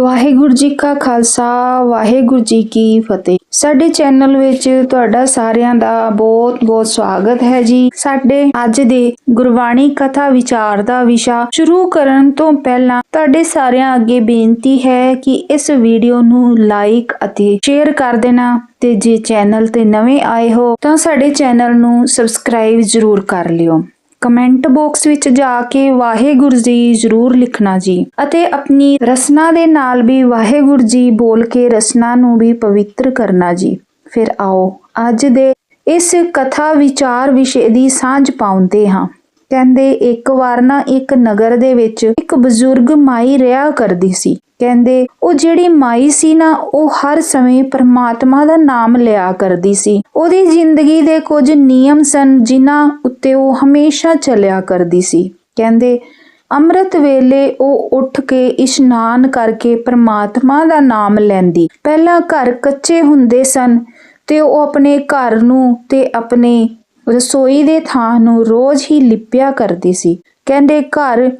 ਵਾਹਿਗੁਰੂ ਜੀ ਕਾ ਖਾਲਸਾ, ਵਾਹਿਗੁਰੂ ਜੀ ਕੀ ਫਤਿਹ। ਸਾਡੇ ਚੈਨਲ ਵਿੱਚ ਤੁਹਾਡਾ ਸਾਰਿਆਂ ਦਾ ਬਹੁਤ-ਬਹੁਤ ਸਵਾਗਤ ਹੈ ਜੀ। ਸਾਡੇ ਅੱਜ ਦੇ ਗੁਰਬਾਣੀ ਕਥਾ ਵਿਚਾਰ ਦਾ ਵਿਸ਼ਾ ਸ਼ੁਰੂ ਕਰਨ ਤੋਂ ਪਹਿਲਾਂ ਤੁਹਾਡੇ ਸਾਰਿਆਂ ਅੱਗੇ ਬੇਨਤੀ ਹੈ ਕਿ ਇਸ ਵੀਡੀਓ ਨੂੰ ਲਾਈਕ ਅਤੇ ਸ਼ੇਅਰ ਕਰ ਦੇਣਾ ਤੇ ਜੇ ਚੈਨਲ ਤੇ ਨਵੇਂ ਆਏ ਹੋ ਤਾਂ ਸਾਡੇ ਚੈਨਲ ਨੂੰ ਸਬਸਕ੍ਰਾਈਬ ਜ਼ਰੂਰ ਕਰ ਲਿਓ। ਕਮੈਂਟ ਬਾਕਸ ਵਿੱਚ ਜਾ ਕੇ ਵਾਹਿਗੁਰੂ ਜੀ ਜ਼ਰੂਰ ਲਿਖਣਾ ਜੀ ਅਤੇ ਆਪਣੀ ਰਸਨਾ ਦੇ ਨਾਲ ਵੀ ਵਾਹਿਗੁਰੂ ਜੀ ਬੋਲ ਕੇ ਰਸਨਾ ਨੂੰ ਵੀ ਪਵਿੱਤਰ ਕਰਨਾ ਜੀ। ਫਿਰ ਆਓ ਅੱਜ ਦੇ ਇਸ ਕਥਾ ਵਿਚਾਰ ਵਿਸ਼ੇ ਦੀ ਸਾਂਝ ਪਾਉਂਦੇ ਹਾਂ। ਕਹਿੰਦੇ, ਇੱਕ ਵਾਰ ਨਾ ਇੱਕ ਨਗਰ ਦੇ ਵਿੱਚ ਇੱਕ ਬਜ਼ੁਰਗ ਮਾਈ ਰਿਹਾ ਕਰਦੀ ਸੀ। ਕਹਿੰਦੇ, ਉਹ ਜਿਹੜੀ ਮਾਈ ਸੀ ਨਾ, ਉਹ ਹਰ ਸਮੇਂ ਪਰਮਾਤਮਾ ਦਾ ਨਾਮ ਲਿਆ ਕਰਦੀ ਸੀ। ਉਹਦੀ ਜ਼ਿੰਦਗੀ ਦੇ ਕੁਝ ਨਿਯਮ ਸਨ, ਜਿਨ੍ਹਾਂ ਉੱਤੇ ਉਹ ਹਮੇਸ਼ਾ ਚੱਲਿਆ ਕਰਦੀ ਸੀ। ਕਹਿੰਦੇ, ਅੰਮ੍ਰਿਤ ਵੇਲੇ ਉਹ ਉੱਠ ਕੇ ਇਸ਼ਨਾਨ ਕਰਕੇ ਪਰਮਾਤਮਾ ਦਾ ਨਾਮ ਲੈਂਦੀ। ਪਹਿਲਾਂ ਘਰ ਕੱਚੇ ਹੁੰਦੇ ਸਨ ਤੇ ਉਹ ਆਪਣੇ ਘਰ ਨੂੰ ਤੇ ਆਪਣੇ ਰਸੋਈ ਦੇ ਥਾਂ ਨੂੰ ਰੋਜ਼ ਹੀ ਲਿਪਿਆ ਕਰਦੀ ਸੀ। ਕਹਿੰਦੇ, ਘਰ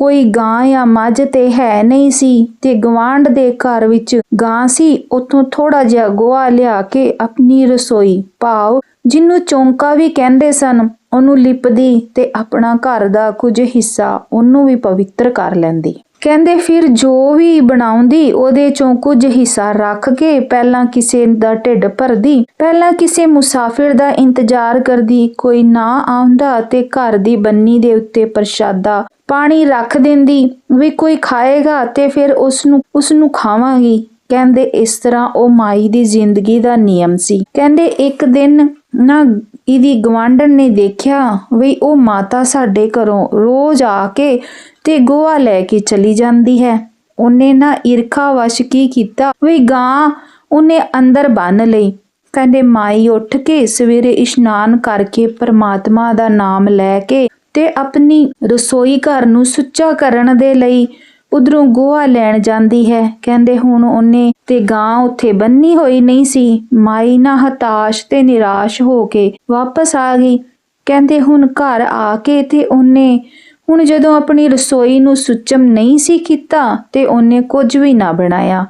ਕੋਈ ਗਾਂ ਜਾਂ ਮੱਝ ਤੇ ਹੈ ਨਹੀਂ ਸੀ ਤੇ ਗਵਾਂਢ ਦੇ ਘਰ ਵਿੱਚ ਗਾਂ ਸੀ, ਉੱਥੋਂ ਥੋੜਾ ਜਿਹਾ ਗੋਹਾ ਲਿਆ ਕੇ ਆਪਣੀ ਰਸੋਈ, ਭਾਵ ਜਿਹਨੂੰ ਚੌਂਕਾ ਵੀ ਕਹਿੰਦੇ ਸਨ, ਉਹਨੂੰ ਲਿਪਦੀ ਤੇ ਆਪਣਾ ਘਰ ਦਾ ਕੁਝ ਹਿੱਸਾ ਉਹਨੂੰ ਵੀ ਪਵਿੱਤਰ ਕਰ ਲੈਂਦੀ। ਕਹਿੰਦੇ ਫਿਰ ਜੋ ਵੀ ਬਣਾਉਂਦੀ, ਉਹਦੇ ਚੋਂ ਕੁਝ ਹਿੱਸਾ ਰੱਖ ਕੇ ਪਹਿਲਾਂ ਕਿਸੇ ਦਾ ਢਿੱਡ ਭਰਦੀ, ਪਹਿਲਾਂ ਕਿਸੇ ਮੁਸਾਫਿਰ ਦਾ ਇੰਤਜ਼ਾਰ ਕਰਦੀ, ਕੋਈ ਨਾ ਆਉਂਦਾ ਤੇ ਘਰ ਦੀ ਬੰਨੀ ਦੇ ਉੱਤੇ ਪ੍ਰਸ਼ਾਦਾ ਪਾਣੀ ਰੱਖ ਦਿੰਦੀ, ਵੀ ਕੋਈ ਖਾਏਗਾ ਤੇ ਫਿਰ ਉਸ ਨੂੰ ਉਸ ਨੂੰ ਖਾਵਾਂਗੀ। ਕਹਿੰਦੇ ਇਸ ਤਰ੍ਹਾਂ ਉਹ ਮਾਈ ਦੀ ਜ਼ਿੰਦਗੀ ਦਾ ਨਿਯਮ ਸੀ। ਕਹਿੰਦੇ ਇੱਕ ਦਿਨ ਨਾ ਇਹਦੀ ਗਵਾਂਢਣ ਨੇ ਦੇਖਿਆ ਵੀ ਉਹ ਮਾਤਾ ਸਾਡੇ ਘਰੋਂ ਰੋਜ਼ ਆ ਕੇ ਤੇ ਗੋਆ ਲੈ ਕੇ ਚਲੀ ਜਾਂਦੀ ਹੈ। ਉਹਨੇ ਨਾ ਈਰਖਾ ਵਸ਼ ਕੀ ਕੀਤਾ? ਵੀ ਗਾਂ ਉਹਨੇ ਅੰਦਰ ਬੰਨ ਲਈ। ਕਹਿੰਦੇ, ਮਾਈ ਉੱਠ ਕੇ ਸਵੇਰੇ ਇਸ਼ਨਾਨ ਕਰਕੇ ਪਰਮਾਤਮਾ ਦਾ ਨਾਮ ਲੈ ਕੇ ਤੇ ਆਪਣੀ ਰਸੋਈ ਘਰ ਨੂੰ ਸੁੱਚਾ ਕਰਨ ਦੇ ਲਈ ਉਧਰੋਂ ਗੋਹਾ ਲੈਣ ਜਾਂਦੀ ਹੈ। ਕਹਿੰਦੇ, ਹੁਣ ਉਹਨੇ ਤੇ ਗਾਂ ਉੱਥੇ ਬੰਨੀ ਹੋਈ ਨਹੀਂ ਸੀ। ਮਾਈ ਨਾ ਹਤਾਸ਼ ਤੇ ਨਿਰਾਸ਼ ਹੋ ਕੇ ਵਾਪਸ ਆ ਗਈ। ਕਹਿੰਦੇ, ਹੁਣ ਘਰ ਆ ਕੇ ਤੇ ਉਹਨੇ, ਹੁਣ ਜਦੋਂ ਆਪਣੀ ਰਸੋਈ ਨੂੰ ਸੁੱਚਮ ਨਹੀਂ ਸੀ ਕੀਤਾ ਤੇ ਉਹਨੇ ਕੁਝ ਵੀ ਨਾ ਬਣਾਇਆ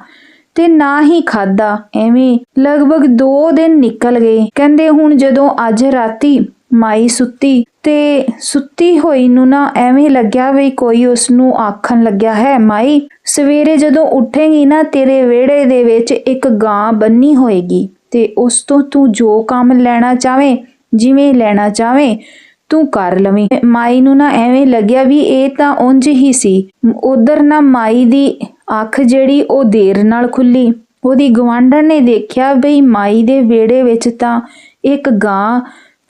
ਤੇ ਨਾ ਹੀ ਖਾਦਾ ਐਵੇਂ ਲਗਭਗ 2 ਦਿਨ ਨਿਕਲ ਗਏ। ਕਹਿੰਦੇ, ਹੁਣ ਜਦੋਂ ਅੱਜ ਰਾਤੀ ਮਾਈ ਸੁੱਤੀ ਤੇ ਸੁੱਤੀ ਹੋਈ ਨੂੰ ਨਾ ਐਵੇਂ ਲੱਗਿਆ ਵੀ ਕੋਈ ਉਸ ਨੂੰ ਆਖਣ ਲੱਗਿਆ ਹੈ, ਮਾਈ, ਸਵੇਰੇ ਜਦੋਂ ਉੱਠੇਗੀ ਨਾ ਤੇਰੇ ਵਿਹੜੇ ਦੇ ਵਿੱਚ ਇੱਕ ਗਾਂ ਬੰਨੀ ਹੋਏਗੀ ਤੇ ਉਸ ਤੋਂ ਤੂੰ ਜੋ ਕੰਮ ਲੈਣਾ ਚਾਵੇਂ ਜਿਵੇਂ ਲੈਣਾ ਚਾਵੇਂ ਤੂੰ ਕਰ ਲਵੀਂ। ਮਾਈ ਨੂੰ ਨਾ ਐਵੇਂ ਲੱਗਿਆ ਵੀ ਇਹ ਤਾਂ ਉਂਝ ਹੀ ਸੀ। ਉਧਰ ਨਾ ਮਾਈ ਦੀ ਅੱਖ ਜਿਹੜੀ ਉਹ ਦੇਰ ਨਾਲ ਖੁੱਲੀ। ਉਹਦੀ ਗਵਾਂਢਣ ਨੇ ਦੇਖਿਆ ਬਈ ਮਾਈ ਦੇ ਵਿਹੜੇ ਵਿੱਚ ਤਾਂ ਇੱਕ ਗਾਂ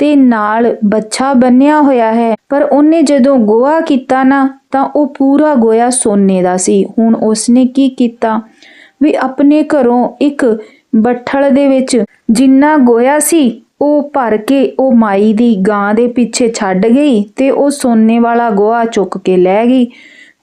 ਤੇ ਨਾਲ ਬੱਚਾ ਬੰਨਿਆ ਹੋਇਆ ਹੈ। ਪਰ ਉਹਨੇ ਜਦੋਂ ਗੋਆ ਕੀਤਾ ਨਾ, ਤਾਂ ਉਹ ਪੂਰਾ ਗੋਇਆ ਸੋਨੇ ਦਾ ਸੀ। ਹੁਣ ਉਸਨੇ ਕੀ ਕੀਤਾ? ਵੀ ਆਪਣੇ ਘਰੋਂ ਇੱਕ ਬੱਠਲ ਦੇ ਵਿੱਚ ਜਿੰਨਾ ਗੋਇਆ ਸੀ, ਉਹ ਭਰ ਕੇ ਉਹ ਮਾਈ ਦੀ ਗਾਂ ਦੇ ਪਿੱਛੇ ਛੱਡ ਗਈ ਤੇ ਉਹ ਸੋਨੇ ਵਾਲਾ ਗੋਹਾ ਚੁੱਕ ਕੇ ਲੈ ਗਈ।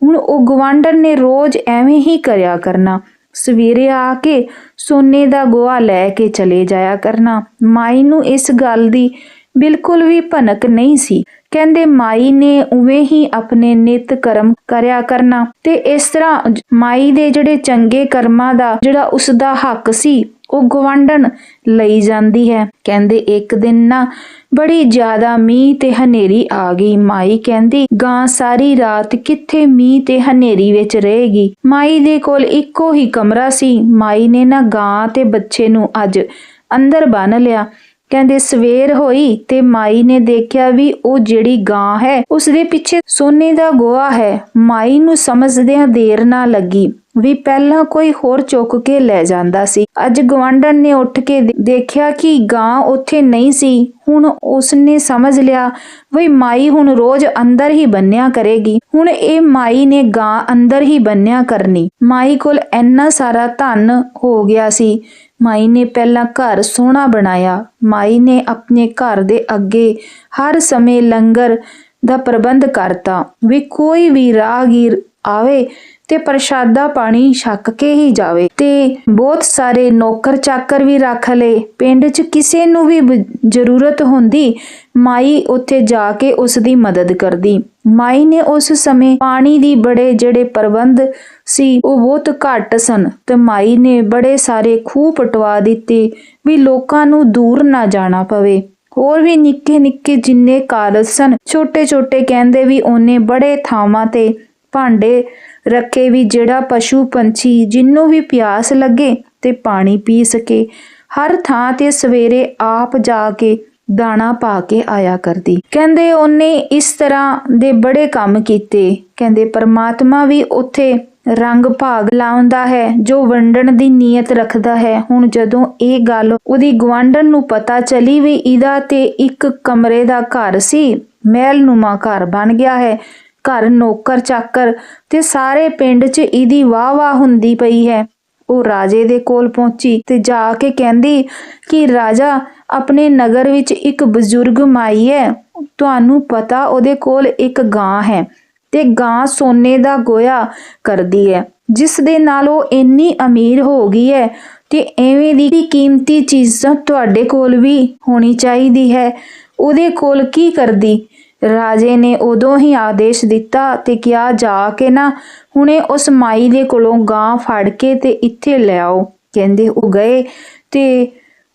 ਹੁਣ ਉਹ ਗਵਾਂਢਣ ਨੇ ਰੋਜ਼ ਐਵੇਂ ਹੀ ਕਰਿਆ ਕਰਨਾ। ਸਵੇਰੇ ਆ ਕੇ ਸੋਨੇ ਦਾ ਗੋਹਾ ਲੈ ਕੇ ਚਲੇ ਜਾਇਆ ਕਰਨਾ। ਮਾਈ ਨੂੰ ਇਸ ਗੱਲ ਦੀ ਬਿਲਕੁਲ ਵੀ ਭਨਕ ਨਹੀਂ ਸੀ। ਕਹਿੰਦੇ, ਮਾਈ ਨੇ ਉਵੇਂ ਹੀ ਆਪਣੇ ਨਿਤ ਕਰਮ ਕਰਿਆ ਕਰਨਾ ਤੇ ਇਸ ਤਰ੍ਹਾਂ ਮਾਈ ਦੇ ਜਿਹੜੇ ਚੰਗੇ ਕਰਮਾਂ ਦਾ ਜਿਹੜਾ ਉਸ ਦਾ ਹੱਕ ਸੀ, ਉਹ ਗਵੰਡਣ ਲਈ ਜਾਂਦੀ ਹੈ। ਕਹਿੰਦੇ, ਇੱਕ ਦਿਨ ਨਾ ਬੜੀ ਜ਼ਿਆਦਾ ਮੀਂਹ ਤੇ ਹਨੇਰੀ ਆ ਗਈ। ਮਾਈ ਕਹਿੰਦੀ, ਗਾਂ ਸਾਰੀ ਰਾਤ ਕਿੱਥੇ ਮੀਂਹ ਤੇ ਹਨੇਰੀ ਵਿੱਚ ਰਹੇਗੀ? ਮਾਈ ਦੇ ਕੋਲ ਇੱਕੋ ਹੀ ਕਮਰਾ ਸੀ। ਮਾਈ ਨੇ ਨਾ ਗਾਂ ਤੇ ਬੱਚੇ ਨੂੰ ਅੱਜ ਅੰਦਰ ਬੰਨ ਲਿਆ। ਕਹਿੰਦੇ ਸਵੇਰ ਹੋਈ ਤੇ ਮਾਈ ਨੇ ਦੇਖਿਆ ਵੀ ਉਹ ਜਿਹੜੀ ਗਾਂ ਹੈ ਉਸ ਦੇ ਪਿੱਛੇ ਸੋਨੇ ਦਾ ਗੋਆ ਹੈ। ਮਾਈ ਨੂੰ ਸਮਝਦਿਆਂ ਦੇਰ ਨਾ ਲੱਗੀ ਵੀ ਪਹਿਲਾਂ ਕੋਈ ਹੋਰ ਚੁੱਕ ਕੇ ਲੈ ਜਾਂਦਾ ਸੀ। ਅੱਜ ਗਵਾਂਢਣ ਨੇ ਉੱਠ ਕੇ ਦੇਖਿਆ ਕਿ ਗਾਂ ਉੱਥੇ ਨਹੀਂ ਸੀ। ਹੁਣ ਉਸਨੇ ਸਮਝ ਲਿਆ ਵੀ ਮਾਈ ਹੁਣ ਰੋਜ਼ ਅੰਦਰ ਹੀ ਬੰਨਿਆ ਕਰੇਗੀ। ਹੁਣ ਇਹ ਮਾਈ ਨੇ ਗਾਂ ਅੰਦਰ ਹੀ ਬੰਨਿਆ ਕਰਨੀ। ਮਾਈ ਕੋਲ ਇੰਨਾ ਸਾਰਾ ਧਨ ਹੋ ਗਿਆ ਸੀ ਮਾਈ ਨੇ ਪਹਿਲਾਂ ਘਰ ਸੋਹਣਾ ਬਣਾਇਆ। ਮਾਈ ਨੇ ਆਪਣੇ ਘਰ ਦੇ ਅੱਗੇ ਹਰ ਸਮੇਂ ਲੰਗਰ ਦਾ ਪ੍ਰਬੰਧ ਕਰਤਾ। ਵੀ ਕੋਈ ਵੀ ਰਾਹਗੀਰ ਆਵੇ ਤੇ ਪ੍ਰਸ਼ਾਦਾ ਪਾਣੀ ਛੱਕ ਕੇ ਹੀ ਜਾਵੇ ਤੇ ਬਹੁਤ ਸਾਰੇ ਨੌਕਰ ਚਾਕਰ ਵੀ ਰੱਖ ਲਏ। ਪਿੰਡ 'ਚ ਕਿਸੇ ਨੂੰ ਵੀ ਜ਼ਰੂਰਤ ਹੁੰਦੀ, ਮਾਈ ਉੱਥੇ ਜਾ ਕੇ ਉਸ ਦੀ ਮਦਦ ਕਰਦੀ। ਮਾਈ ਨੇ ਉਸ ਸਮੇਂ ਪਾਣੀ ਦੀ ਬੜੇ ਜਿਹੜੇ ਪ੍ਰਬੰਧ ਸੀ, ਉਹ ਬਹੁਤ ਘੱਟ ਸਨ ਤੇ ਮਾਈ ਨੇ ਬੜੇ ਸਾਰੇ ਖੂਹ ਪਟਵਾ ਦਿੱਤੇ ਵੀ ਲੋਕਾਂ ਨੂੰ ਦੂਰ ਨਾ ਜਾਣਾ ਪਵੇ। ਹੋਰ ਵੀ ਨਿੱਕੇ ਨਿੱਕੇ ਜਿੰਨੇ ਕਾਰਜ ਸਨ ਛੋਟੇ ਛੋਟੇ ਕਹਿੰਦੇ ਵੀ ਉਹਨੇ ਬੜੇ ਥਾਵਾਂ ਤੇ ਭਾਂਡੇ ਰੱਖੇ ਵੀ ਜਿਹੜਾ ਪਸ਼ੂ ਪੰਛੀ ਜਿੰਨੂੰ ਵੀ ਪਿਆਸ ਲੱਗੇ ਤੇ ਪਾਣੀ ਪੀ ਸਕੇ। ਹਰ ਥਾਂ ਤੇ ਸਵੇਰੇ ਆਪ ਜਾ ਕੇ ਦਾਣਾ ਪਾ ਕੇ ਆਇਆ ਕਰਦੀ। ਕਹਿੰਦੇ ਉਹਨੇ ਇਸ ਤਰ੍ਹਾਂ ਦੇ ਬੜੇ ਕੰਮ ਕੀਤੇ। ਕਹਿੰਦੇ ਪਰਮਾਤਮਾ ਵੀ ਉੱਥੇ ਰੰਗ ਭਾਗ ਲਾਉਂਦਾ ਹੈ, ਜੋ ਵੰਡਣ ਦੀ ਨੀਅਤ ਰੱਖਦਾ ਹੈ। ਹੁਣ ਜਦੋਂ ਇਹ ਗੱਲ ਉਹਦੀ ਗਵਾਂਢਣ ਨੂੰ ਪਤਾ ਚਲੀ ਵੀ ਇਹਦਾ ਤੇ ਇੱਕ ਕਮਰੇ ਦਾ ਘਰ ਸੀ, ਮਹਿਲਨੁਮਾ ਘਰ ਬਣ ਗਿਆ ਹੈ। ਘਰ ਨੌਕਰ ਚਾਕਰ ਤੇ ਸਾਰੇ ਪਿੰਡ 'ਚ ਇਹਦੀ ਵਾਹ-ਵਾਹ ਹੁੰਦੀ ਪਈ ਹੈ। ਉਹ ਰਾਜੇ ਦੇ ਕੋਲ ਪਹੁੰਚੀ ਤੇ ਜਾ ਕੇ ਕਹਿੰਦੀ ਕਿ ਰਾਜਾ ਆਪਣੇ ਨਗਰ ਵਿੱਚ ਇੱਕ ਬਜ਼ੁਰਗ ਮਾਈ ਹੈ। ਤੁਹਾਨੂੰ ਪਤਾ ਉਹਦੇ ਕੋਲ ਇੱਕ ਗਾਂ ਹੈ ਤੇ ਗਾਂ ਸੋਨੇ ਦਾ ਗੋਇਆ ਕਰਦੀ ਹੈ। ਜਿਸ ਦੇ ਨਾਲ ਉਹ ਇੰਨੀ ਅਮੀਰ ਹੋ ਗਈ ਹੈ ਤੇ ਐਵੇਂ ਦੀ ਕੀਮਤੀ ਚੀਜ਼ਾਂ ਤੁਹਾਡੇ ਕੋਲ ਵੀ ਹੋਣੀ ਚਾਹੀਦੀ ਹੈ। ਉਹਦੇ ਕੋਲ ਕੀ ਕਰਦੀ? ਰਾਜੇ ਨੇ ਉਦੋਂ ਹੀ ਆਦੇਸ਼ ਦਿੱਤਾ ਤੇ ਕਿਹਾ, ਜਾ ਕੇ ਨਾ ਹੁਣੇ ਉਸ ਮਾਈ ਦੇ ਕੋਲੋਂ ਗਾਂ ਫੜ ਕੇ ਤੇ ਇੱਥੇ ਲੈ ਆਓ। ਕਹਿੰਦੇ ਉਹ ਗਏ ਤੇ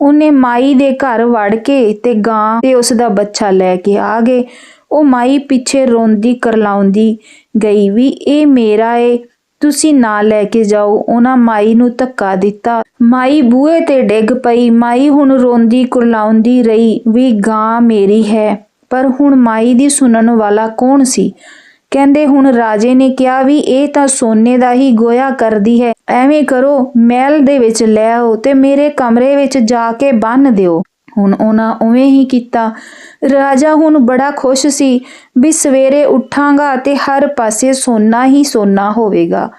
ਉਹਨੇ ਮਾਈ ਦੇ ਘਰ ਵੜ ਕੇ ਤੇ ਗਾਂ ਤੇ ਉਸ ਦਾ ਬੱਚਾ ਲੈ ਕੇ ਆ ਗਏ। ਉਹ ਮਾਈ ਪਿੱਛੇ ਰੋਂਦੀ ਕਰਲਾਉਂਦੀ ਗਈ ਵੀ, ਇਹ ਮੇਰਾ ਏ, ਤੁਸੀਂ ਨਾ ਲੈ ਕੇ ਜਾਓ। ਉਹਨਾਂ ਮਾਈ ਨੂੰ ਧੱਕਾ ਦਿੱਤਾ। ਮਾਈ ਬੂਹੇ ਤੇ ਡਿੱਗ ਪਈ। ਮਾਈ ਹੁਣ ਰੋਂਦੀ ਕੁਰਲਾਉਂਦੀ ਰਹੀ ਵੀ, ਗਾਂ ਮੇਰੀ ਹੈ, ਪਰ ਹੁਣ ਮਾਈ ਦੀ ਸੁਣਨ ਵਾਲਾ ਕੌਣ ਸੀ? ਕਹਿੰਦੇ ਹੁਣ ਰਾਜੇ ਨੇ ਕਿਹਾ ਵੀ ਇਹ ਤਾਂ ਸੋਨੇ ਦਾ ਹੀ ਗੋਇਆ ਕਰਦੀ ਹੈ। ਐਵੇਂ ਕਰੋ, ਮਹਿਲ ਦੇ ਵਿੱਚ ਲੈ ਆਓ ਤੇ ਮੇਰੇ ਕਮਰੇ ਵਿੱਚ ਜਾ ਕੇ ਬੰਨ ਦਿਓ। ਹੁਣ ਉਹਨਾਂ ਉਵੇਂ ਹੀ ਕੀਤਾ। ਰਾਜਾ ਹੁਣ ਬੜਾ ਖੁਸ਼ ਸੀ ਵੀ ਸਵੇਰੇ ਉੱਠਾਂਗਾ ਤੇ ਹਰ ਪਾਸੇ ਸੋਨਾ ਹੀ ਸੋਨਾ ਹੋਵੇਗਾ।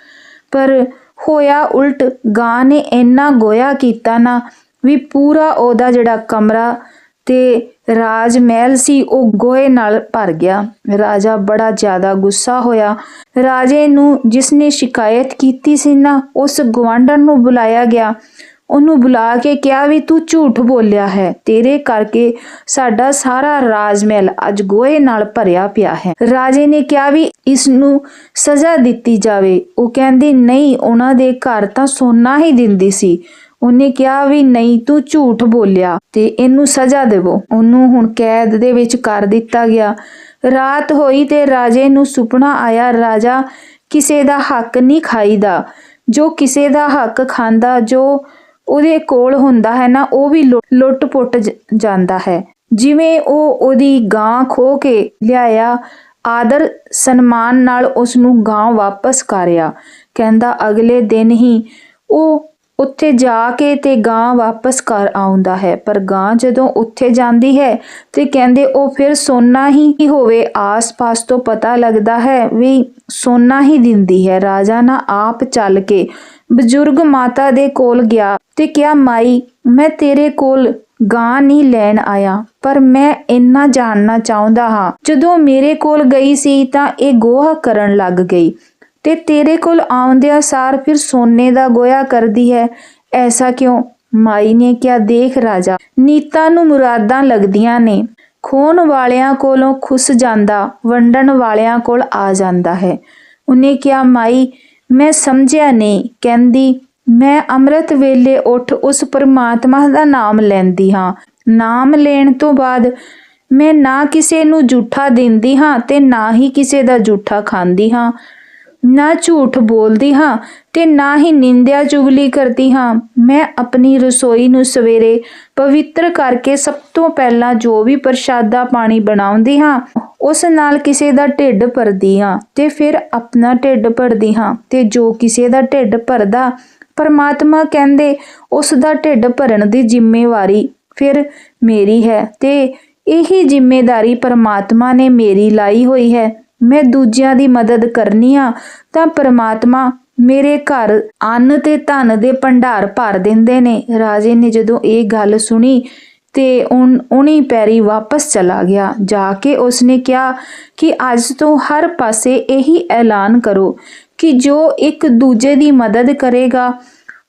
ਪਰ ਹੋਇਆ ਉਲਟ, ਗਾਂ ਨੇ ਇੰਨਾ ਗੋਇਆ ਕੀਤਾ ਨਾ ਵੀ ਪੂਰਾ ਉਹਦਾ ਜਿਹੜਾ ਕਮਰਾ ਤੇ ਰਾਜ ਮਹਿਲ ਸੀ, ਉਹ ਗੋਏ ਨਾਲ ਭਰ ਗਿਆ। ਰਾਜਾ ਬੜਾ ਜ਼ਿਆਦਾ ਗੁੱਸਾ ਹੋਇਆ। ਰਾਜੇ ਨੂੰ ਜਿਸ ਨੇ ਸ਼ਿਕਾਇਤ ਕੀਤੀ ਸੀ ਨਾ, ਉਸ ਗਵਾਂਢਣ ਨੂੰ ਬੁਲਾਇਆ ਗਿਆ। ਉਹਨੂੰ ਬੁਲਾ ਕੇ ਕਿਹਾ ਵੀ ਤੂੰ ਝੂਠ ਬੋਲਿਆ ਹੈ, ਤੇਰੇ ਕਰਕੇ ਸਾਡਾ ਸਾਰਾ ਰਾਜ ਮਹਿਲ ਅੱਜ ਗੋਏ ਨਾਲ ਭਰਿਆ ਪਿਆ ਹੈ। ਰਾਜੇ ਨੇ ਕਿਹਾ ਵੀ ਇਸ ਨੂੰ ਸਜ਼ਾ ਦਿੱਤੀ ਜਾਵੇ। ਉਹ ਕਹਿੰਦੀ, ਨਹੀਂ, ਉਹਨਾਂ ਦੇ ਘਰ ਤਾਂ ਸੋਨਾ ਹੀ ਦਿੰਦੀ ਸੀ। ਉਹਨੇ ਕਿਹਾ ਵੀ ਨਹੀਂ ਤੂੰ ਝੂਠ ਬੋਲਿਆ ਤੇ ਇਹਨੂੰ ਸਜ਼ਾ ਦੇਵੋ। ਉਹਨੂੰ ਹੁਣ ਕੈਦ ਦੇ ਵਿੱਚ ਕਰ ਦਿੱਤਾ ਗਿਆ। ਰਾਤ ਹੋਈ ਤੇ ਰਾਜੇ ਨੂੰ ਸੁਪਨਾ ਆਇਆ, ਰਾਜਾ, ਕਿਸੇ ਦਾ ਹੱਕ ਨਹੀਂ ਖਾਈਦਾ। ਜੋ ਕਿਸੇ ਦਾ ਹੱਕ ਖਾਂਦਾ, ਜੋ ਉਹਦੇ ਕੋਲ ਹੁੰਦਾ ਹੈ ਨਾ, ਉਹ ਵੀ ਲੁੱਟ ਪੁੱਟ ਜਾਂਦਾ ਹੈ। ਜਿਵੇਂ ਉਹ ਉਹਦੀ ਗਾਂ ਖੋ ਕੇ ਲਿਆਇਆ, ਆਦਰ ਸਨਮਾਨ ਨਾਲ ਉਸ ਨੂੰ ਗਾਂ ਵਾਪਸ ਕਰਿਆ। ਕਹਿੰਦਾ, ਅਗਲੇ ਦਿਨ ਹੀ ਉਹ ਉੱਥੇ ਜਾ ਕੇ ਤੇ ਗਾਂ ਵਾਪਸ ਕਰ ਆਉਂਦਾ ਹੈ। ਪਰ ਗਾਂ ਜਦੋਂ ਉੱਥੇ ਜਾਂਦੀ ਹੈ ਤੇ ਕਹਿੰਦੇ ਉਹ ਫਿਰ ਸੋਨਾ ਹੀ ਹੋਵੇ, ਆਸ-ਪਾਸ ਤੋਂ ਪਤਾ ਲੱਗਦਾ ਹੈ ਵੀ ਸੋਨਾ ਹੀ ਦਿੰਦੀ ਹੈ। ਰਾਜਾ ਨਾ ਆਪ ਚੱਲ ਕੇ ਬਜ਼ੁਰਗ ਮਾਤਾ ਦੇ ਕੋਲ ਗਿਆ ਤੇ ਕਿਹਾ, ਮਾਈ, ਮੈਂ ਤੇਰੇ ਕੋਲ ਗਾਂ ਨਹੀਂ ਲੈਣ ਆਇਆ, ਪਰ ਮੈਂ ਇੰਨਾ ਜਾਣਨਾ ਚਾਹੁੰਦਾ ਹਾਂ। ਜਦੋਂ ਮੇਰੇ ਕੋਲ ਗਈ ਸੀ ਤਾਂ ਇਹ ਗੋਹਾ ਕਰਨ ਲੱਗ ਗਈ। ਤੇ ਤੇਰੇ ਕੋਲ ਆਉਂਦਿਆਂ ਸਾਰ ਫਿਰ ਸੋਨੇ ਦਾ ਗੋਇਆ ਕਰਦੀ ਹੈ। ਐਸਾ ਕਿਉਂ? ਮਾਈ ਨੇ ਕਿਹਾ, ਦੇਖ ਰਾਜਾ, ਨੀਤਾਂ ਨੂੰ ਮੁਰਾਦਾਂ ਲੱਗਦੀਆਂ ਨੇ। ਖੋਣ ਵਾਲਿਆਂ ਕੋਲੋਂ ਖੁੱਸ ਜਾਂਦਾ, ਵੰਡਣ ਵਾਲਿਆਂ ਕੋਲ ਆ ਜਾਂਦਾ ਹੈ। ਉਹਨੇ ਕਿਹਾ, ਮਾਈ, ਮੈਂ ਸਮਝਿਆ ਨਹੀਂ। ਕਹਿੰਦੀ, ਮੈਂ ਅੰਮ੍ਰਿਤ ਵੇਲੇ ਉੱਠ ਉਸ ਪਰਮਾਤਮਾ ਦਾ ਨਾਮ ਲੈਂਦੀ ਹਾਂ। ਨਾਮ ਲੈਣ ਤੋਂ ਬਾਅਦ ਮੈਂ ਨਾ ਕਿਸੇ ਨੂੰ ਝੂਠਾ ਦਿੰਦੀ ਹਾਂ ਤੇ ਨਾ ਹੀ ਕਿਸੇ ਦਾ ਝੂਠਾ ਖਾਂਦੀ ਹਾਂ। ਨਾ ਝੂਠ ਬੋਲਦੀ ਹਾਂ ਤੇ ਨਾ ਹੀ ਨਿੰਦਿਆ ਚੁਗਲੀ ਕਰਦੀ ਹਾਂ। ਮੈਂ ਆਪਣੀ ਰਸੋਈ ਨੂੰ ਸਵੇਰੇ ਪਵਿੱਤਰ ਕਰਕੇ ਸਭ ਤੋਂ ਪਹਿਲਾਂ ਜੋ ਵੀ ਪ੍ਰਸ਼ਾਦਾ ਪਾਣੀ ਬਣਾਉਂਦੀ ਹਾਂ, ਉਸ ਨਾਲ ਕਿਸੇ ਦਾ ਢਿੱਡ ਭਰਦੀ ਹਾਂ ਤੇ ਫਿਰ ਆਪਣਾ ਢਿੱਡ ਭਰਦੀ ਹਾਂ ਤੇ ਜੋ ਕਿਸੇ ਦਾ ਢਿੱਡ ਭਰਦਾ, ਪਰਮਾਤਮਾ ਕਹਿੰਦੇ ਉਸ ਦਾ ਢਿੱਡ ਭਰਨ ਦੀ ਜ਼ਿੰਮੇਵਾਰੀ ਫਿਰ ਮੇਰੀ ਹੈ ਤੇ ਇਹੀ ਜ਼ਿੰਮੇਵਾਰੀ ਪਰਮਾਤਮਾ ਨੇ ਮੇਰੀ ਲਾਈ ਹੋਈ ਹੈ। ਮੈਂ ਦੂਜਿਆਂ ਦੀ ਮਦਦ ਕਰਨੀ ਆ, ਤਾਂ ਪਰਮਾਤਮਾ ਮੇਰੇ ਘਰ ਅੰਨ ਤੇ ਧਨ ਦੇ ਭੰਡਾਰ ਭਰ ਦਿੰਦੇ ਨੇ। ਰਾਜੇ ਨੇ ਜਦੋਂ ਇਹ ਗੱਲ ਸੁਣੀ ਤੇ ਉਨੀ ਪੈਰੀ ਵਾਪਸ ਚਲਾ ਗਿਆ। ਜਾ ਕੇ ਉਸਨੇ ਕਿਹਾ ਕਿ ਅੱਜ ਤੋਂ ਹਰ ਪਾਸੇ ਇਹੀ ਐਲਾਨ ਕਰੋ ਕਿ ਜੋ ਇੱਕ ਦੂਜੇ ਦੀ ਮਦਦ ਕਰੇਗਾ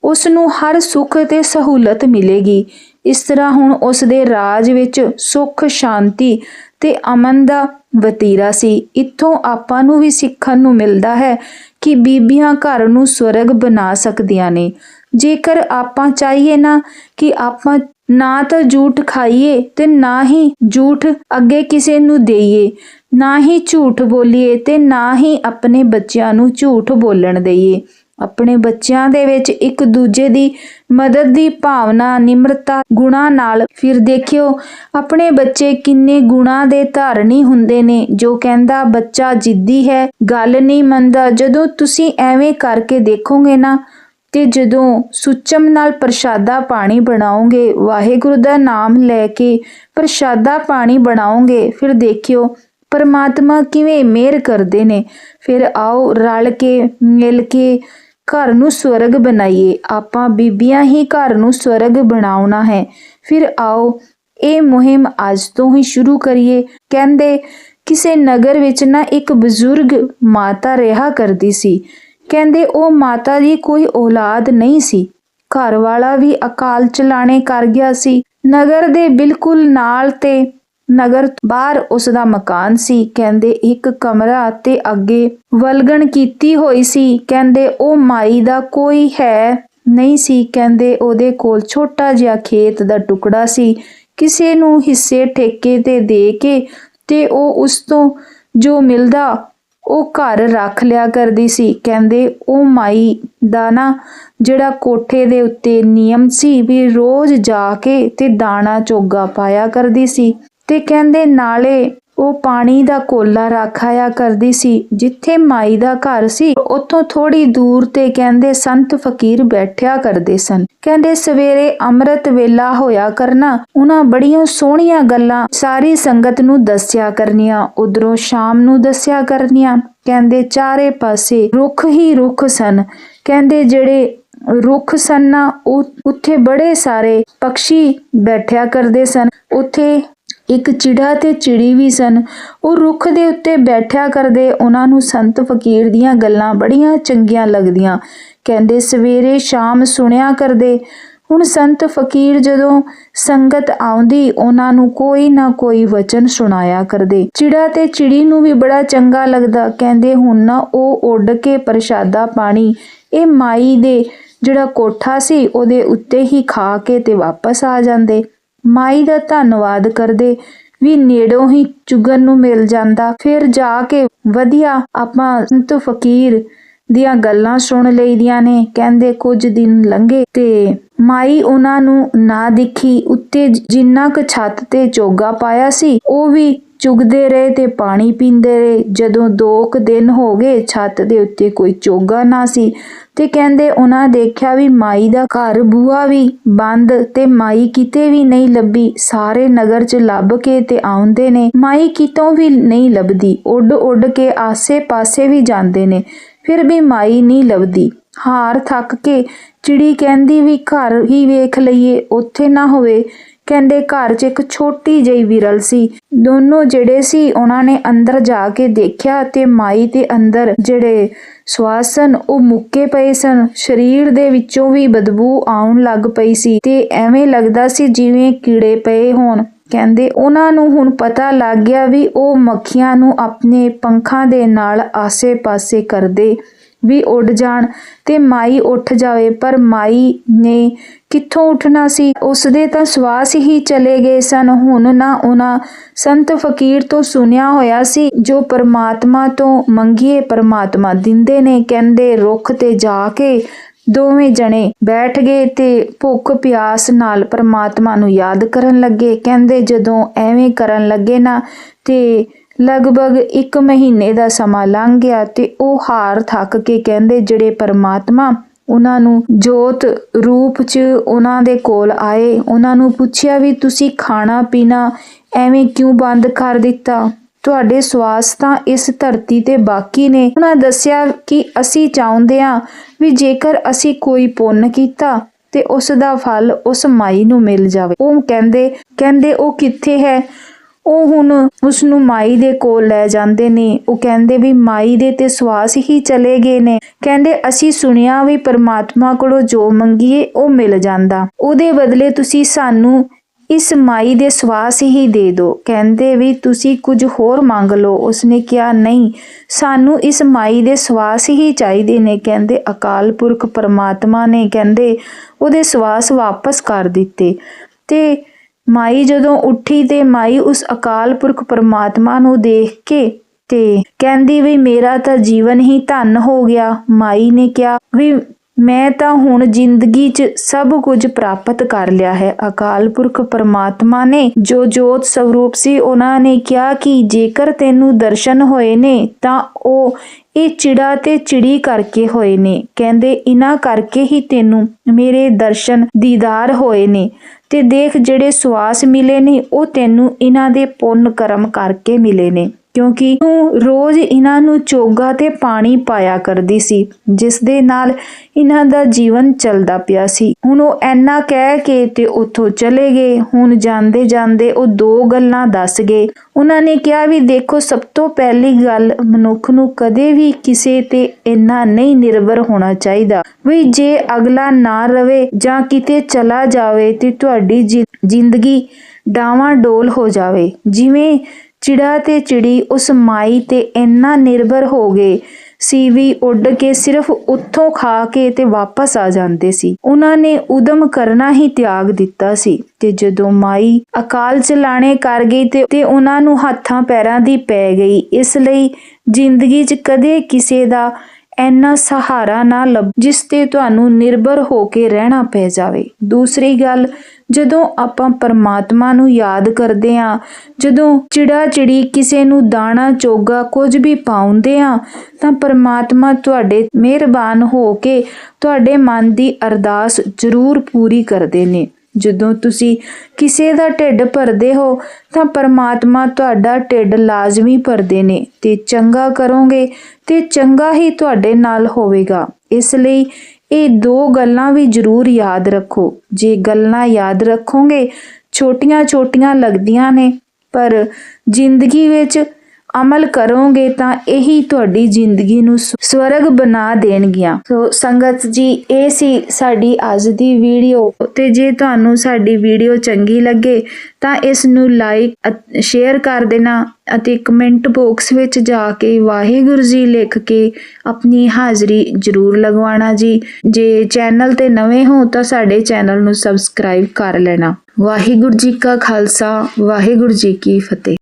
ਉਸ ਨੂੰ ਹਰ ਸੁੱਖ ਤੇ ਸਹੂਲਤ ਮਿਲੇਗੀ। ਇਸ ਤਰ੍ਹਾਂ ਹੁਣ ਉਸ ਦੇ ਰਾਜ ਵਿੱਚ ਸੁੱਖ, ਸ਼ਾਂਤੀ ਤੇ ਅਮਨ ਦਾ ਵਤੀਰਾ ਸੀ। ਇੱਥੋਂ ਆਪਾਂ ਨੂੰ ਵੀ ਸਿੱਖਣ ਨੂੰ ਮਿਲਦਾ ਹੈ ਕਿ ਬੀਬੀਆਂ ਘਰ ਨੂੰ ਸਵਰਗ ਬਣਾ ਸਕਦੀਆਂ ਨੇ। ਜੇਕਰ ਆਪਾਂ ਚਾਹੀਏ ਨਾ ਕਿ ਆਪਾਂ ਨਾ ਤਾਂ ਝੂਠ ਖਾਈਏ ਤੇ ਨਾ ਹੀ ਝੂਠ ਅੱਗੇ ਕਿਸੇ ਨੂੰ ਦੇਈਏ, ਨਾ ਹੀ ਝੂਠ ਬੋਲੀਏ ਤੇ ਨਾ ਹੀ ਆਪਣੇ ਬੱਚਿਆਂ ਨੂੰ ਝੂਠ ਬੋਲਣ ਦੇਈਏ। ਆਪਣੇ ਬੱਚਿਆਂ ਦੇ ਵਿੱਚ ਇੱਕ ਦੂਜੇ ਦੀ ਮਦਦ ਦੀ ਭਾਵਨਾ, ਨਿਮਰਤਾ, ਗੁਣਾ ਨਾਲ ਫਿਰ ਦੇਖਿਓ, ਆਪਣੇ ਬੱਚੇ ਕਿੰਨੇ ਗੁਣਾ ਦੇ ਧਾਰਨੀ ਹੁੰਦੇ ਨੇ। ਜੋ ਕਹਿੰਦਾ, ਬੱਚਾ ਜਿੱਦੀ ਹੈ, ਗੱਲ ਨਹੀਂ ਮੰਨਦਾ। ਜਦੋਂ ਤੁਸੀਂ ਐਵੇਂ ਕਰਕੇ ਦੇਖੋਗੇ ਨਾ, ਤੇ ਜਦੋਂ ਸੁੱਚਮ ਨਾਲ ਪ੍ਰਸ਼ਾਦਾ ਪਾਣੀ ਬਣਾਓਗੇ, ਵਾਹਿਗੁਰੂ ਦਾ ਨਾਮ ਲੈ ਕੇ ਪ੍ਰਸ਼ਾਦਾ ਪਾਣੀ ਬਣਾਓਗੇ, ਫਿਰ ਦੇਖਿਓ, ਪਰਮਾਤਮਾ ਕਿਵੇਂ ਮਿਹਰ ਕਰਦੇ ਨੇ। ਫਿਰ ਆਓ ਰਲ ਕੇ, ਮਿਲ ਕੇ ਘਰ ਨੂੰ ਸਵਰਗ ਬਣਾਈਏ, ਆਪਾਂ ਬੀਬੀਆਂ ਹੀ ਘਰ ਨੂੰ ਸਵਰਗ ਬਣਾਉਣਾ ਹੈ। ਫਿਰ ਆਓ, ਇਹ ਮੁਹਿੰਮ ਅੱਜ ਤੋਂ ਹੀ ਸ਼ੁਰੂ ਕਰੀਏ। ਕਹਿੰਦੇ, ਕਿਸੇ ਨਗਰ ਵਿੱਚ ਨਾ ਇੱਕ ਬਜ਼ੁਰਗ ਮਾਤਾ ਰਿਹਾ ਕਰਦੀ ਸੀ। ਕਹਿੰਦੇ, ਉਹ ਮਾਤਾ ਦੀ ਕੋਈ ਔਲਾਦ ਨਹੀਂ ਸੀ। ਘਰ ਵਾਲਾ ਵੀ ਅਕਾਲ ਚਲਾਣੇ ਕਰ ਗਿਆ ਸੀ। ਨਗਰ ਦੇ ਬਿਲਕੁਲ ਨਾਲ ਤੇ ਨਗਰ ਬਾਹਰ ਉਸ ਦਾ ਮਕਾਨ ਸੀ। ਕਹਿੰਦੇ ਇੱਕ ਕਮਰਾ ਤੇ ਅੱਗੇ ਵਲਗਣ ਕੀਤੀ ਹੋਈ ਸੀ। ਕਹਿੰਦੇ ਉਹ ਮਾਈ ਦਾ ਕੋਈ ਹੈ ਨਹੀਂ ਸੀ। ਕਹਿੰਦੇ ਉਹਦੇ ਕੋਲ ਛੋਟਾ ਜਿਹਾ ਖੇਤ ਦਾ ਟੁਕੜਾ ਸੀ। ਕਿਸੇ ਨੂੰ ਹਿੱਸੇ ਠੇਕੇ ਤੇ ਦੇ ਕੇ ਤੇ ਉਹ ਉਸ ਤੋਂ ਜੋ ਮਿਲਦਾ ਉਹ ਘਰ ਰੱਖ ਲਿਆ ਕਰਦੀ ਸੀ। ਕਹਿੰਦੇ ਉਹ ਮਾਈ ਦਾ ਨਾ ਜਿਹੜਾ ਕੋਠੇ ਦੇ ਉੱਤੇ ਨਿਯਮ ਸੀ ਵੀ ਰੋਜ਼ ਜਾ ਕੇ ਤੇ ਦਾਣਾ ਚੋਗਾ ਪਾਇਆ ਕਰਦੀ ਸੀ। ਤੇ ਕਹਿੰਦੇ ਨਾਲੇ ਉਹ ਪਾਣੀ ਦਾ ਕੋਲਾ ਰੱਖ ਆਇਆ ਕਰਦੀ ਸੀ, ਜਿੱਥੇ ਮਾਈ ਦਾ ਘਰ ਸੀ, ਉੱਥੋਂ ਥੋੜੀ ਦੂਰ ਤੇ ਕਹਿੰਦੇ ਸੰਤ ਫਕੀਰ ਬੈਠਿਆ ਕਰਦੇ ਸਨ। ਕਹਿੰਦੇ ਸਵੇਰੇ ਅੰਮ੍ਰਿਤ ਵੇਲਾ ਹੋਇਆ ਕਰਨਾ, ਉਹਨਾਂ ਬੜੀਆਂ ਸੋਹਣੀਆਂ ਗੱਲਾਂ ਸਾਰੀ ਸੰਗਤ ਨੂੰ ਦੱਸਿਆ ਕਰਨੀਆਂ, ਉਧਰੋਂ ਸ਼ਾਮ ਨੂੰ ਦੱਸਿਆ ਕਰਨੀਆਂ। ਕਹਿੰਦੇ ਚਾਰੇ ਪਾਸੇ ਰੁੱਖ ਹੀ ਰੁੱਖ ਸਨ। ਕਹਿੰਦੇ ਜਿਹੜੇ ਰੁੱਖ ਸਨ ਨਾ, ਉਹ ਉੱਥੇ ਬੜੇ ਸਾਰੇ ਪੰਛੀ ਬੈਠਿਆ ਕਰਦੇ ਸਨ। ਉੱਥੇ ਇੱਕ ਚਿੜਾ ਤੇ ਚਿੜੀ ਵੀ ਸਨ। ਉਹ ਰੁੱਖ ਦੇ ਉੱਤੇ ਬੈਠਿਆ ਕਰਦੇ ਉਹਨਾਂ ਨੂੰ ਸੰਤ ਫਕੀਰ ਦੀਆਂ ਗੱਲਾਂ ਬੜੀਆਂ ਚੰਗੀਆਂ ਲੱਗਦੀਆਂ। ਕਹਿੰਦੇ, ਸਵੇਰੇ ਸ਼ਾਮ ਸੁਣਿਆ ਕਰਦੇ। ਹੁਣ ਸੰਤ ਫਕੀਰ ਜਦੋਂ ਸੰਗਤ ਆਉਂਦੀ, ਉਹਨਾਂ ਨੂੰ ਕੋਈ ਨਾ ਕੋਈ ਵਚਨ ਸੁਣਾਇਆ ਕਰਦੇ। ਚਿੜਾ ਤੇ ਚਿੜੀ ਨੂੰ ਵੀ ਬੜਾ ਚੰਗਾ ਲੱਗਦਾ। ਕਹਿੰਦੇ, ਹੁਣ ਨਾ ਉਹ ਉੱਡ ਕੇ ਪ੍ਰਸ਼ਾਦਾ ਪਾਣੀ, ਇਹ ਮਾਈ ਦੇ ਜਿਹੜਾ ਕੋਠਾ ਸੀ, ਉਹਦੇ ਉੱਤੇ ਹੀ ਖਾ ਕੇ ਤੇ ਵਾਪਸ ਆ ਜਾਂਦੇ। ਮਾਈ ਦਾ ਧੰਨਵਾਦ ਕਰਦੇ ਵੀ ਨੇੜੋਂ ਹੀ ਚੁਗਨ ਨੂੰ ਮਿਲ ਜਾਂਦਾ। ਫਿਰ ਜਾ ਕੇ ਵਧੀਆ ਆਪਾਂ ਸੰਤ ਫਕੀਰ ਦੀਆਂ ਗੱਲਾਂ ਸੁਣ ਲਈਦੀਆਂ ਨੇ। ਕਹਿੰਦੇ ਕੁਝ ਦਿਨ ਲੰਘੇ ਤੇ ਮਾਈ ਉਹਨਾਂ ਨੂੰ ਨਾ ਦਿਖੀ। ਉੱਤੇ ਜਿੰਨਾ ਕੁ ਛੱਤ ਤੇ ਚੋਗਾ ਪਾਇਆ ਸੀ, ਉਹ ਵੀ ਚੁਗਦੇ ਰਹੇ ਤੇ ਪਾਣੀ ਪੀਂਦੇ ਰਹੇ। ਜਦੋਂ ਦੋ ਕੁ ਦਿਨ ਹੋ ਗਏ, ਛੱਤ ਦੇ ਉੱਤੇ ਕੋਈ ਚੋਗਾ ਨਾ ਸੀ ਤੇ ਕਹਿੰਦੇ ਉਹਨਾਂ ਦੇਖਿਆ ਵੀ ਮਾਈ ਦਾ ਘਰ ਬੂਹਾ ਵੀ ਬੰਦ ਤੇ ਮਾਈ ਕਿਤੇ ਵੀ ਨਹੀਂ ਲੱਭੀ। ਸਾਰੇ ਨਗਰ 'ਚ ਲੱਭ ਕੇ ਤੇ ਆਉਂਦੇ ਨੇ। ਮਾਈ ਕਿਤੋਂ ਵੀ ਨਹੀਂ ਲੱਭਦੀ। ਉੱਡ ਉੱਡ ਕੇ ਆਸੇ-ਪਾਸੇ ਵੀ ਜਾਂਦੇ ਨੇ। ਫਿਰ ਵੀ ਮਾਈ ਨਹੀਂ ਲੱਭਦੀ। ਹਾਰ ਥੱਕ ਕੇ ਚਿੜੀ ਕਹਿੰਦੀ ਵੀ ਘਰ ਹੀ ਵੇਖ ਲਈਏ, ਉੱਥੇ ਨਾ ਹੋਵੇ। ਕਹਿੰਦੇ ਘਰ 'ਚ ਇੱਕ ਛੋਟੀ ਜਿਹੀ ਵਿਰਲ ਸੀ। ਦੋਨੋਂ ਜਿਹੜੇ ਸੀ, ਉਹਨਾਂ ਨੇ ਅੰਦਰ ਜਾ ਕੇ ਦੇਖਿਆ ਤੇ ਮਾਈ ਦੇ ਅੰਦਰ ਜਿਹੜੇ ਸਵਾਸ ਸਨ, ਉਹ ਮੁੱਕੇ ਪਏ ਸਨ। ਸਰੀਰ ਦੇ ਵਿੱਚੋਂ ਵੀ ਬਦਬੂ ਆਉਣ ਲੱਗ ਪਈ ਸੀ ਤੇ ਐਵੇਂ ਲੱਗਦਾ ਸੀ ਜਿਵੇਂ ਕੀੜੇ ਪਏ ਹੋਣ। ਕਹਿੰਦੇ ਉਹਨਾਂ ਨੂੰ ਹੁਣ ਪਤਾ ਲੱਗ ਗਿਆ ਵੀ ਉਹ ਮੱਖੀਆਂ ਨੂੰ ਆਪਣੇ ਪੰਖਾਂ ਦੇ ਨਾਲ ਆਸੇ-ਪਾਸੇ ਕਰਦੇ ਵੀ ਉੱਡ ਜਾਣ ਤੇ ਮਾਈ ਉੱਠ ਜਾਵੇ। ਪਰ ਮਾਈ ਨੇ ਕਿੱਥੋਂ ਉੱਠਣਾ ਸੀ? ਉਸ ਦੇ ਤਾਂ ਸਵਾਸ ਹੀ ਚਲੇ ਗਏ ਸਨ। ਹੁਣ ਨਾ ਉਹਨਾਂ ਸੰਤ ਫਕੀਰ ਤੋਂ ਸੁਨਿਆ ਹੋਇਆ ਸੀ, ਜੋ ਪਰਮਾਤਮਾ ਤੋਂ ਮੰਗੀਏ, ਪਰਮਾਤਮਾ ਦਿੰਦੇ ਨੇ, ਕਹਿੰਦੇ ਰੁੱਖ ਤੇ ਜਾ ਕੇ ਦੋਵੇਂ ਜਣੇ ਬੈਠ ਗਏ ਤੇ ਭੁੱਖ ਪਿਆਸ ਨਾਲ ਪਰਮਾਤਮਾ ਨੂੰ ਯਾਦ ਕਰਨ ਲੱਗੇ। ਕਹਿੰਦੇ ਜਦੋਂ ਐਵੇਂ ਕਰਨ ਲੱਗੇ ਨਾ ਤੇ ਲਗਭਗ 1 ਮਹੀਨੇ ਦਾ ਸਮਾਂ ਲੰਘ ਗਿਆ ਤੇ ਉਹ ਹਾਰ ਥੱਕ ਕੇ ਕਹਿੰਦੇ, ਜਿਹੜੇ ਪਰਮਾਤਮਾ ਉਹਨਾਂ ਨੂੰ ਜੋਤ ਰੂਪ 'ਚ ਉਹਨਾਂ ਦੇ ਕੋਲ ਆਏ, ਉਹਨਾਂ ਨੂੰ ਪੁੱਛਿਆ ਵੀ ਤੁਸੀਂ ਖਾਣਾ ਪੀਣਾ ਐਵੇਂ ਕਿਉਂ ਬੰਦ ਕਰ ਦਿੱਤਾ? ਤੁਹਾਡੇ ਸਵਾਸ ਤਾਂ ਇਸ ਧਰਤੀ ਤੇ ਬਾਕੀ ਨੇ। ਉਹਨਾਂ ਦੱਸਿਆ ਕਿ ਅਸੀਂ ਚਾਹੁੰਦੇ ਹਾਂ ਵੀ ਜੇਕਰ ਅਸੀਂ ਕੋਈ ਪੁੰਨ ਕੀਤਾ ਤੇ ਉਸ ਦਾ ਫਲ ਉਸ ਮਾਈ ਨੂੰ ਮਿਲ ਜਾਵੇ। ਉਹ ਕਹਿੰਦੇ ਕਹਿੰਦੇ ਉਹ ਕਿੱਥੇ ਹੈ? ਉਹ ਹੁਣ ਉਸ ਨੂੰ ਮਾਈ ਦੇ ਕੋਲ ਲੈ ਜਾਂਦੇ ਨੇ। ਉਹ ਕਹਿੰਦੇ ਵੀ ਮਾਈ ਦੇ ਤੇ ਸਵਾਸ ਹੀ ਚਲੇ ਗਏ ਨੇ। ਕਹਿੰਦੇ, ਅਸੀਂ ਸੁਣਿਆ ਵੀ ਪਰਮਾਤਮਾ ਕੋਲੋਂ ਜੋ ਮੰਗੀਏ, ਉਹ ਮਿਲ ਜਾਂਦਾ। ਉਹਦੇ ਬਦਲੇ ਤੁਸੀਂ ਸਾਨੂੰ ਇਸ ਮਾਈ ਦੇ ਸਵਾਸ ਹੀ ਦੇ ਦਿਓ। ਕਹਿੰਦੇ ਵੀ ਤੁਸੀਂ ਕੁਝ ਹੋਰ ਮੰਗ ਲਓ। ਉਸਨੇ ਕਿਹਾ, ਨਹੀਂ, ਸਾਨੂੰ ਇਸ ਮਾਈ ਦੇ ਸਵਾਸ ਹੀ ਚਾਹੀਦੇ ਨੇ। ਕਹਿੰਦੇ, ਅਕਾਲ ਪੁਰਖ ਪਰਮਾਤਮਾ ਨੇ, ਕਹਿੰਦੇ, ਉਹਦੇ ਸਵਾਸ ਵਾਪਸ ਕਰ ਦਿੱਤੇ। ਤੇ ਮਾਈ ਜਦੋਂ ਉੱਠੀ ਤੇ ਮਾਈ ਉਸ ਅਕਾਲ ਪੁਰਖ ਪਰਮਾਤਮਾ ਨੂੰ ਦੇਖ ਕੇ ਤੇ ਕਹਿੰਦੀ ਵੀ ਮੇਰਾ ਤਾਂ ਜੀਵਨ ਹੀ ਧੰਨ ਹੋ ਗਿਆ, ਮਾਈ ਨੇ ਕਿਹਾ ਵੀ ਮੈਂ ਤਾਂ ਹੁਣ ਜ਼ਿੰਦਗੀ 'ਚ ਸਭ ਕੁਝ ਪ੍ਰਾਪਤ ਕਰ ਲਿਆ ਹੈ। ਅਕਾਲ ਪੁਰਖ ਪਰਮਾਤਮਾ ਨੇ ਜੋ ਜੋਤ ਸਰੂਪ ਸੀ, ਉਹਨਾਂ ਨੇ ਕਿਹਾ ਕਿ ਜੇਕਰ ਤੈਨੂੰ ਦਰਸ਼ਨ ਹੋਏ ਨੇ, ਤਾਂ ਉਹ ਇਹ ਚਿੜਾ ਤੇ ਚਿੜੀ ਕਰਕੇ ਹੋਏ ਨੇ। ਕਹਿੰਦੇ ਇਨਾ ਕਰਕੇ ਹੀ ਤੈਨੂੰ ਮੇਰੇ ਦਰਸ਼ਨ ਦੀਦਾਰ ਹੋਏ ਨੇ ਤੇ ਦੇਖ ਜਿਹੜੇ ਸਵਾਸ ਮਿਲੇ ਨੇ, ਉਹ ਤੈਨੂੰ ਇਹਨਾਂ ਦੇ ਪੁੰਨ ਕਰਮ ਕਰਕੇ ਮਿਲੇ ਨੇ। ਕਿਉਂਕਿ ਤੂੰ ਰੋਜ਼ ਇਹਨਾਂ ਨੂੰ ਚੋਗਾ ਤੇ ਪਾਣੀ ਪਾਇਆ ਕਰਦੀ ਸੀ ਜਿਸ ਦੇ ਨਾਲ ਇਹਨਾਂ ਦਾ ਜੀਵਨ ਚੱਲਦਾ ਪਿਆ ਸੀ। ਹੁਣ ਉਹ ਐਨਾ ਕਹਿ ਕੇ ਤੇ ਉੱਥੋਂ ਚਲੇ ਗਏ। ਹੁਣ ਜਾਂਦੇ ਜਾਂਦੇ ਉਹ ਦੋ ਗੱਲਾਂ ਦੱਸ ਗਏ। ਉਹਨਾਂ ਨੇ ਕਿਹਾ ਵੀ ਦੇਖੋ, ਸਭ ਤੋਂ ਪਹਿਲੀ ਗੱਲ, ਮਨੁੱਖ ਨੂੰ ਕਦੇ ਵੀ ਕਿਸੇ ਤੇ ਇੰਨਾ ਨਹੀਂ ਨਿਰਭਰ ਹੋਣਾ ਚਾਹੀਦਾ ਵੀ ਜੇ ਅਗਲਾ ਨਾ ਰਵੇ ਜਾਂ ਕਿਤੇ ਚਲਾ ਜਾਵੇ ਤੇ ਤੁਹਾਡੀ ਜ਼ਿ- ਜ਼ਿੰਦਗੀ ਡਾਵਾਂ ਡੋਲ ਹੋ ਜਾਵੇ। ਜਿਵੇਂ ਚਿੜਾ ਤੇ ਚਿੜੀ ਉਸ ਮਾਈ ਤੇ ਇੰਨਾ ਨਿਰਭਰ ਹੋ ਗਏ ਸੀ ਵੀ ਉੱਡ ਕੇ ਸਿਰਫ ਉੱਥੋਂ ਖਾ ਕੇ ਤੇ ਵਾਪਸ ਆ ਜਾਂਦੇ ਸੀ। ਉਹਨਾਂ ਨੇ ਉਦਮ ਕਰਨਾ ਹੀ ਤਿਆਗ ਦਿੱਤਾ ਸੀ ਤੇ ਜਦੋਂ ਮਾਈ ਅਕਾਲ ਚਲਾਣੇ ਕਰ ਗਈ ਤੇ ਤੇ ਉਹਨਾਂ ਨੂੰ ਹੱਥਾਂ ਪੈਰਾਂ ਦੀ ਪੈ ਗਈ, ਇਸ ਲਈ ਜ਼ਿੰਦਗੀ 'ਚ ਕਦੇ ਕਿਸੇ ਦਾ ਐਨਾ ਸਹਾਰਾ ਨਾ ਲੱਭ ਜਿਸ ਤੇ ਤੁਹਾਨੂੰ ਨਿਰਭਰ ਹੋ ਕੇ ਰਹਿਣਾ ਪੈ ਜਾਵੇ। ਦੂਸਰੀ ਗੱਲ ਜਦੋਂ ਆਪਾਂ ਪਰਮਾਤਮਾ ਨੂੰ ਯਾਦ ਕਰਦੇ ਆ ਜਦੋਂ ਚਿੜਾ ਚਿੜੀ ਕਿਸੇ ਨੂੰ ਦਾਣਾ, ਚੋਗਾ ਕੁਝ ਵੀ ਪਾਉਂਦੇ ਆ ਤਾਂ ਪਰਮਾਤਮਾ ਤੁਹਾਡੇ ਮਿਹਰਬਾਨ ਹੋ ਕੇ ਤੁਹਾਡੇ ਮਨ ਦੀ ਅਰਦਾਸ ਜ਼ਰੂਰ ਪੂਰੀ ਕਰਦੇ ਨੇ। ਜਦੋਂ ਤੁਸੀਂ ਕਿਸੇ ਦਾ ਢਿੱਡ ਭਰਦੇ ਹੋ, ਤਾਂ ਪਰਮਾਤਮਾ ਤੁਹਾਡਾ ਢਿੱਡ ਲਾਜ਼ਮੀ ਭਰਦੇ ਨੇ ਤੇ ਚੰਗਾ ਕਰੋਗੇ ਤੇ ਚੰਗਾ ਹੀ ਤੁਹਾਡੇ ਨਾਲ ਹੋਵੇਗਾ। ਇਸ ਲਈ ਇਹ ਦੋ ਗੱਲਾਂ ਵੀ ਜ਼ਰੂਰ ਯਾਦ ਰੱਖੋ। ਜੇ ਗੱਲਾਂ ਯਾਦ ਰੱਖੋਗੇ, ਛੋਟੀਆਂ-ਛੋਟੀਆਂ ਲੱਗਦੀਆਂ ਨੇ, ਪਰ ਜ਼ਿੰਦਗੀ ਵਿੱਚ ਅਮਲ ਕਰੋਗੇ ਤਾਂ ਇਹੀ ਤੁਹਾਡੀ ਜ਼ਿੰਦਗੀ ਨੂੰ ਸ- ਸਵਰਗ ਬਣਾ ਦੇਣਗੀਆਂ। ਸੋ ਸੰਗਤ ਜੀ, ਇਹ ਸੀ ਸਾਡੀ ਅੱਜ ਦੀ ਵੀਡੀਓ। ਤੇ ਜੇ ਤੁਹਾਨੂੰ ਸਾਡੀ ਵੀਡੀਓ ਚੰਗੀ ਲੱਗੇ, ਤਾਂ ਇਸ ਨੂੰ ਲਾਈਕ ਸ਼ੇਅਰ ਕਰ ਦੇਣਾ ਅਤੇ ਕਮੈਂਟ ਬਾਕਸ ਵਿੱਚ ਜਾ ਕੇ ਵਾਹਿਗੁਰੂ ਜੀ ਲਿਖ ਕੇ ਆਪਣੀ ਹਾਜ਼ਰੀ ਜ਼ਰੂਰ ਲਗਵਾਉਣਾ ਜੀ। ਜੇ ਚੈਨਲ ਤੇ ਨਵੇਂ ਹੋ, ਤਾਂ ਸਾਡੇ ਚੈਨਲ ਨੂੰ ਸਬਸਕ੍ਰਾਈਬ ਕਰ ਲੈਣਾ। ਵਾਹਿਗੁਰੂ ਜੀ ਕਾ ਖਾਲਸਾ, ਵਾਹਿਗੁਰੂ ਜੀ ਕੀ ਫਤਿਹ।